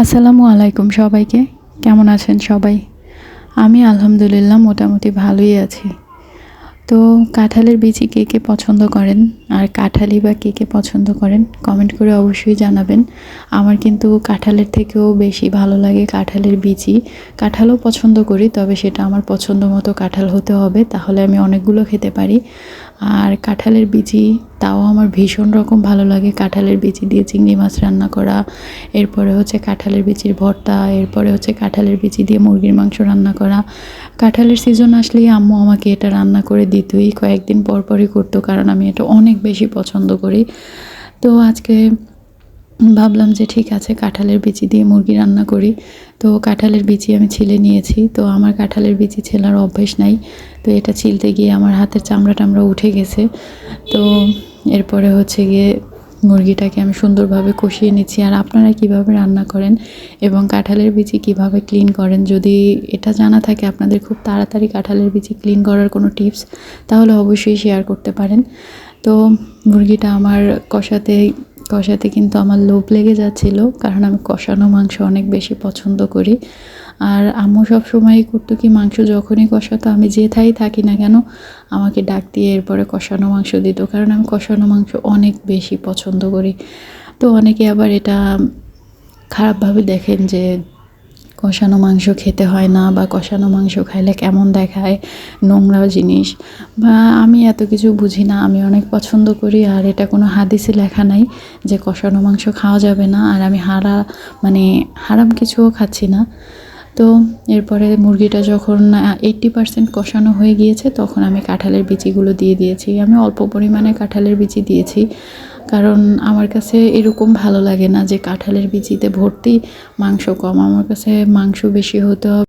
আসসালামু আলাইকুম সবাইকে। কেমন আছেন সবাই? আমি আলহামদুলিল্লাহ মোটামুটি ভালোই আছি। তো কাঁঠালের বিচি কে কে পছন্দ করেন? আর কাঁঠালি বা কে কে পছন্দ করেন? কমেন্ট করে অবশ্যই জানাবেন। আমার কিন্তু কাঁঠালের থেকেও বেশি ভালো লাগে কাঁঠালের বিচি কাঁঠালও পছন্দ করি, তবে সেটা আমার পছন্দ মতো কাঁঠাল হতে হবে, তাহলে আমি অনেকগুলো খেতে পারি। আর কাঁঠালের বিচি তাও আমার ভীষণ রকম ভালো লাগে। কাঁঠালের বিচি দিয়ে চিংড়ি মাছ রান্না করা, এরপরে হচ্ছে কাঁঠালের বিচির ভর্তা, এরপরে হচ্ছে কাঁঠালের বিচি দিয়ে মুরগির মাংস রান্না করা। কাঁঠালের সিজন আসলেই আম্মু আমাকে এটা রান্না করে দিতই। কয়েকদিন পর পরই করতো কারণ আমি এটা অনেক বেশি পছন্দ করি। তো আজকে ভাবলাম যে ঠিক আছে, কাঁঠালের বিচি দিয়ে মুরগি রান্না করি। তো কাঁঠালের বিচি আমি ছিলে নিয়েছি। তো আমার কাঁঠালের বিচি ছেলার অভ্যেস নাই। তো এটা ছিলতে গিয়ে আমার হাতের চামড়া টামড়া উঠে গেছে। তো এরপরে হচ্ছে গিয়ে মুরগিটাকে আমি সুন্দরভাবে কষিয়ে নিচ্ছি। আর আপনারা কীভাবে রান্না করেন এবং কাঁঠালের বিচি কীভাবে ক্লিন করেন, যদি এটা জানা থাকে আপনাদের খুব তাড়াতাড়ি কাঁঠালের বিচি ক্লিন করার কোনো টিপস তাহলে অবশ্যই শেয়ার করতে পারেন। তো মুরগিটা আমার কষাতে কষাতে কিন্তু আমার লোভ লেগে যাচ্ছিল, কারণ আমি কষানো মাংস অনেক বেশি পছন্দ করি। আর আম্মু সব সময়ই করতো কি, মাংস যখনই কষাতো, আমি যেথাই থাকি না কেন, আমাকে ডাক দিয়ে এরপরে কষানো মাংস দিত। কারণ আমি কষানো মাংস অনেক বেশি পছন্দ করি। তো অনেকে আবার এটা খারাপভাবে দেখেন যে, কষানো মাংস খেতে হয় না বা কষানো মাংস খাইলে কেমন দেখায় নোংরা জিনিস। বা আমি এত কিছু বুঝি না, আমি অনেক পছন্দ করি আর এটা কোনো হাদিসে লেখা নাই যে কষানো মাংস খাওয়া যাবে না। আর আমি হারা মানে হারাম কিছুও খাচ্ছি না। তো এরপরে মুরগিটা যখন এইট্টি পার্সেন্ট কষানো হয়ে গিয়েছে, তখন আমি কাঁঠালের বিচিগুলো দিয়ে দিয়েছি। আমি অল্প পরিমাণে কাঁঠালের বিচি দিয়েছি, কারণ আমার কাছে এরকম ভালো লাগে না যে কাঁঠালের বিচিতে ভর্তি মাংস কম। আমার কাছে মাংস বেশি হতে হবে